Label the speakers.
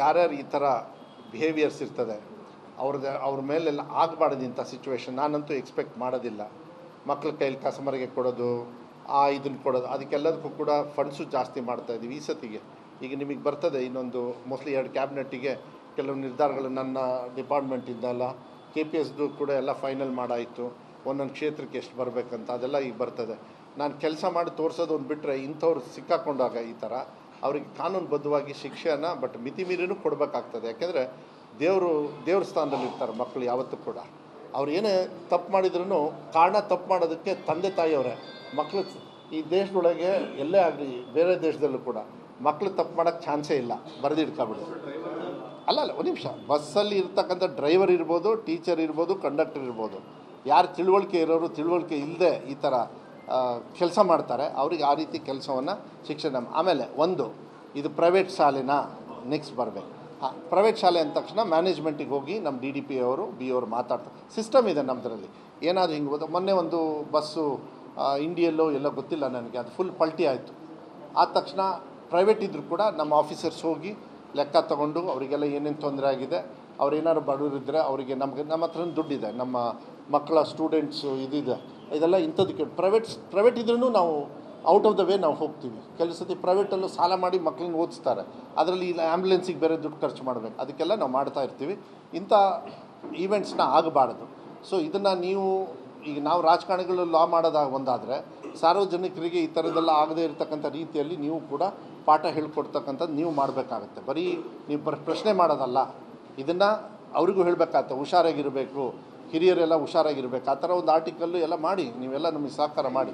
Speaker 1: ಯಾರ್ಯಾರು ಈ ಥರ ಬಿಹೇವಿಯರ್ಸ್ ಇರ್ತದೆ, ಅವ್ರದ್ದು, ಅವ್ರ ಮೇಲೆಲ್ಲ ಆಗಬಾರ್ದು ಇಂಥ ಸಿಚುವೇಶನ್ ನಾನಂತೂ ಎಕ್ಸ್ಪೆಕ್ಟ್ ಮಾಡೋದಿಲ್ಲ. ಮಕ್ಳ ಕೈಲಿ ಕಸ್ಟಮರ್ಗೆ ಕೊಡೋದು, ಆ ಇದನ್ನು ಕೊಡೋದು, ಅದಕ್ಕೆಲ್ಲದಕ್ಕೂ ಕೂಡ ಫಂಡ್ಸು ಜಾಸ್ತಿ ಮಾಡ್ತಾ ಇದ್ದೀವಿ ಈ ಸತಿಗೆ. ಈಗ ನಿಮಗೆ ಬರ್ತದೆ ಇನ್ನೊಂದು ಮೋಸ್ಟ್ಲಿ ಎರಡು ಕ್ಯಾಬಿನೆಟ್ಟಿಗೆ ಕೆಲವು ನಿರ್ಧಾರಗಳು ನನ್ನ ಡಿಪಾರ್ಟ್ಮೆಂಟಿಂದಲ್ಲ ಕೆ ಪಿ ಎಸ್ದು ಕೂಡ ಎಲ್ಲ ಫೈನಲ್ ಮಾಡಾಯಿತು. ಒಂದೊಂದು ಕ್ಷೇತ್ರಕ್ಕೆ ಎಷ್ಟು ಬರಬೇಕಂತ ಅದೆಲ್ಲ ಈಗ ಬರ್ತದೆ. ನಾನು ಕೆಲಸ ಮಾಡಿ ತೋರಿಸೋದು ಒಂದು ಬಿಟ್ಟರೆ ಇಂಥವ್ರು ಸಿಕ್ಕಾಕೊಂಡಾಗ ಈ ಥರ ಅವ್ರಿಗೆ ಕಾನೂನುಬದ್ಧವಾಗಿ ಶಿಕ್ಷೆಯನ್ನು ಬಟ್ ಮಿತಿ ಮೀರಿನೂ ಕೊಡಬೇಕಾಗ್ತದೆ. ಯಾಕೆಂದರೆ ದೇವರು, ದೇವ್ರ ಸ್ಥಾನದಲ್ಲಿ ಇರ್ತಾರೆ ಮಕ್ಕಳು ಯಾವತ್ತೂ ಕೂಡ. ಅವ್ರು ಏನೇ ತಪ್ಪು ಮಾಡಿದ್ರೂ ಕಾರಣ ತಪ್ಪು ಮಾಡೋದಕ್ಕೆ ತಂದೆ ತಾಯಿಯವರೇ ಮಕ್ಕಳು ಈ ದೇಶದೊಳಗೆ ಎಲ್ಲೇ ಆಗಲಿ ಬೇರೆ ದೇಶದಲ್ಲೂ ಕೂಡ ಮಕ್ಕಳು ತಪ್ಪು ಮಾಡೋಕ್ಕೆ ಚಾನ್ಸೇ ಇಲ್ಲ. ಬರೆದಿಡ್ಕೊಬಿಡಿ ಅಲ್ಲ ಅಲ್ಲ, ಒಂದು ನಿಮಿಷ. ಬಸ್ಸಲ್ಲಿ ಇರ್ತಕ್ಕಂಥ ಡ್ರೈವರ್ ಇರ್ಬೋದು, ಟೀಚರ್ ಇರ್ಬೋದು, ಕಂಡಕ್ಟರ್ ಇರ್ಬೋದು. ಯಾರು ತಿಳುವಳಿಕೆ ಇರೋರು ತಿಳುವಳಿಕೆ ಇಲ್ಲದೆ ಈ ಥರ ಕೆಲಸ ಮಾಡ್ತಾರೆ. ಅವ್ರಿಗೆ ಆ ರೀತಿ ಕೆಲಸವನ್ನು ಶಿಕ್ಷಣ ಆಮೇಲೆ ಒಂದು, ಇದು ಪ್ರೈವೇಟ್ ಶಾಲೆನ ನೆಕ್ಸ್ಟ್ ಬರಬೇಕು. ಹಾಂ, ಪ್ರೈವೇಟ್ ಶಾಲೆ ಅಂದ ತಕ್ಷಣ ಮ್ಯಾನೇಜ್ಮೆಂಟಿಗೆ ಹೋಗಿ ನಮ್ಮ ಡಿ ಡಿ ಪಿ ಅವರು, ಬಿ ಅವರು ಮಾತಾಡ್ತಾರೆ. ಸಿಸ್ಟಮ್ ಇದೆ ನಮ್ಮದರಲ್ಲಿ ಏನಾದರೂ ಹಿಂಗೆ ಹೋದ ಮೊನ್ನೆ ಒಂದು ಬಸ್ಸು ಇಂಡಿಯಲ್ಲೋ ಎಲ್ಲ ಗೊತ್ತಿಲ್ಲ ನನಗೆ. ಅದು ಫುಲ್ ಪಲ್ಟಿ ಆಯಿತು. ಆದ ತಕ್ಷಣ ಪ್ರೈವೇಟ್ ಇದ್ದರೂ ಕೂಡ ನಮ್ಮ ಆಫೀಸರ್ಸ್ ಹೋಗಿ ಲೆಕ್ಕ ತಗೊಂಡು ಅವರಿಗೆಲ್ಲ ಏನೇನು ತೊಂದರೆ ಆಗಿದೆ, ಅವ್ರು ಏನಾದ್ರು ಬಡವರಿದ್ದರೆ ಅವರಿಗೆ ನಮಗೆ, ನಮ್ಮ ಹತ್ರ ದುಡ್ಡಿದೆ. ನಮ್ಮ ಮಕ್ಕಳ ಸ್ಟೂಡೆಂಟ್ಸು ಇದಿದೆ. ಇದೆಲ್ಲ ಇಂಥದಕ್ಕೆ ಪ್ರೈವೇಟ್ ಪ್ರೈವೇಟ್ ಇದ್ರೂ ನಾವು ಔಟ್ ಆಫ್ ದ ವೇ ನಾವು ಹೋಗ್ತೀವಿ. ಕೆಲವು ಸತಿ ಪ್ರೈವೇಟಲ್ಲೂ ಸಾಲ ಮಾಡಿ ಮಕ್ಕಳನ್ನ ಓದಿಸ್ತಾರೆ. ಅದರಲ್ಲಿ ಇಲ್ಲ ಆ್ಯಂಬುಲೆನ್ಸಿಗೆ ಬೇರೆ ದುಡ್ಡು ಖರ್ಚು ಮಾಡಬೇಕು. ಅದಕ್ಕೆಲ್ಲ ನಾವು ಮಾಡ್ತಾ ಇರ್ತೀವಿ. ಇಂಥ ಈವೆಂಟ್ಸ್ನ ಆಗಬಾರ್ದು. ಸೊ ಇದನ್ನು ನೀವು, ಈಗ ನಾವು ರಾಜಕಾರಣಿಗಳು ಲಾ ಮಾಡೋದಾಗ ಒಂದಾದರೆ, ಸಾರ್ವಜನಿಕರಿಗೆ ಈ ಥರದ್ದೆಲ್ಲ ಆಗದೇ ಇರತಕ್ಕಂಥ ರೀತಿಯಲ್ಲಿ ನೀವು ಕೂಡ ಪಾಠ ಹೇಳ್ಕೊಡ್ತಕ್ಕಂಥದ್ದು ನೀವು ಮಾಡಬೇಕಾಗತ್ತೆ. ಬರೀ ನೀವು ಪ್ರಶ್ನೆ ಮಾಡೋದಲ್ಲ. ಇದನ್ನು ಅವ್ರಿಗೂ ಹೇಳಬೇಕಾಗತ್ತೆ. ಹುಷಾರಾಗಿರಬೇಕು. ಹಿರಿಯರೆಲ್ಲ ಹುಷಾರಾಗಿರ್ಬೇಕು. ಆ ಥರ ಒಂದು ಆರ್ಟಿಕಲ್ಲು ಎಲ್ಲ ಮಾಡಿ ನೀವೆಲ್ಲ ನಮಗೆ ಸಹಕಾರ ಮಾಡಿ.